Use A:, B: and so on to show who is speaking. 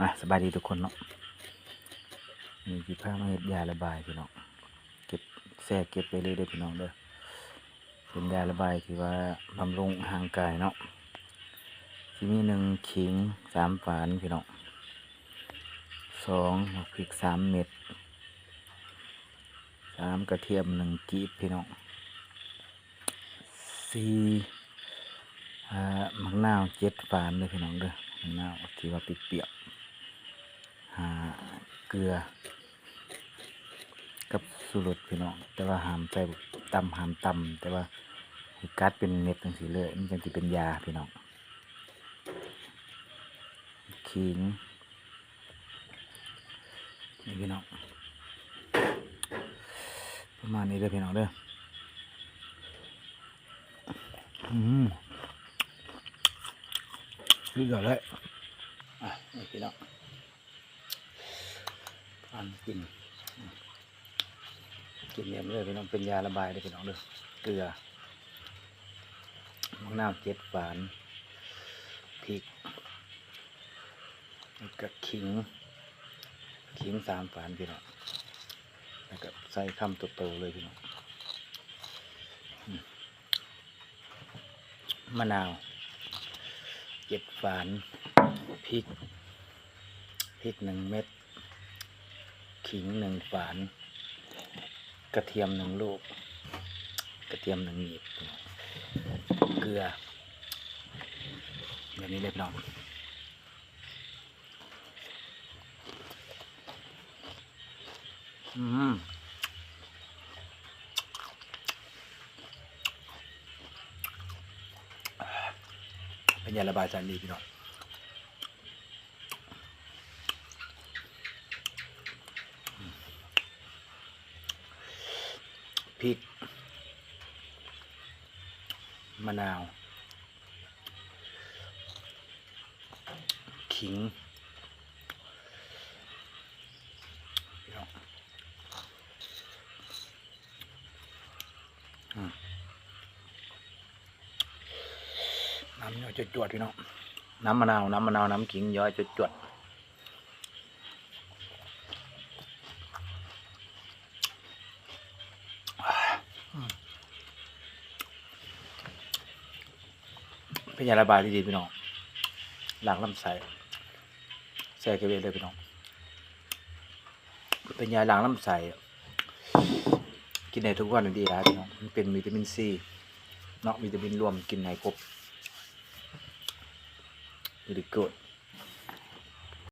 A: อะสบายดีทุกคนเนาะนี่พี่ผ้ามาเฮ็ดยาระบายพี่น้องเก็บแซ่เก็บไปเลยเด้อพี่น้องเด้อเป็นยาระบายที่ว่าบำรุงห่างกายเนาะที่มีหนึ่งขิงสามฝานพี่น้องสองพริกสามเม็ดสามกระเทียมหนึ่งกีบพี่น้องสี่อ่ามะนาวเจ็ดฝานเลยพี่น้องเด้อมะนาวที่ว่าเปรี้ยว เกลือ กับสุรสพี่น้องแต่ว่าหามใจตำหามตำแต่ว่าห้กัดเป็นเม็ดจังสีเลยมันจังสิเป็นยาพี่น้องขิงนี่พี่น้องประมาณนี้เลยพี่น้องเด้ออืมดีก่อนเลยอะนี่พี่น้อง อันกิน กินเนี่ยเลยพี่น้องเป็นยาระบายเลยพี่น้องเลยเกลือมะนาวเจ็ดฝานพริกแล้วก็ขิง ขิงสามฝานพี่น้องแล้วก็ใส่คำโตๆเลยพี่น้องมมะนาวเจ็ดฝานพริกพริกหนึ่งเม็ด ขิงหนึ่งฝาน กระเทียมหนึ่งลูก กระเทียมหนึ่งหยีบเกลืออย่างนี้เรียบร้อยอืมเป็นยาระบายสารดีพี่น้อง พริก มะนาว ขิงน้องอืมน้ำย่อยจวดๆพี่น้อง น้ำมะนาว น้ำมะนาว น้ำขิงย้อยจวดๆ เป็นยาระบายที่ดีพี่น้องหลังลำไส้แซ่เกเวเลยพี่น้อง เป็นยาหลังลำไส้กินในทุกวันดีนะพี่น้องมันเป็นวิตามินซีเนาะวิตามินรวมกินในครบ very good